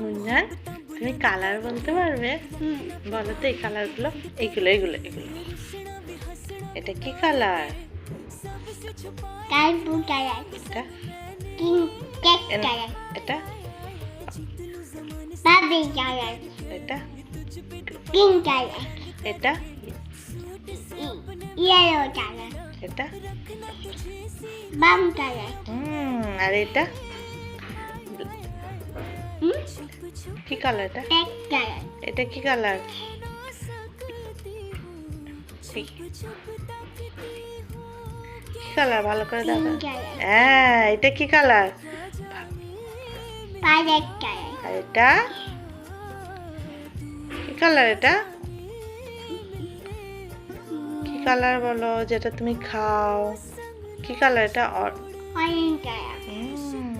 মুঞ্জান তুমি কালার বলতে পারবে। বলো তো এই কালারগুলো এইগুলো এইগুলো এগুলো এটা কি কালার এটা? এটা? এটা? এটা? এটা? বাম কালার হুম আর এটা? কি কালার এটা? এটা কি কালার কি? কালার ভালো করে দেখো হ্যাঁ এটা কি কালার আর এটা? কি কালার এটা? কি কালার বলো যেটা তুমি খাও? কি কালার এটা? Orange colour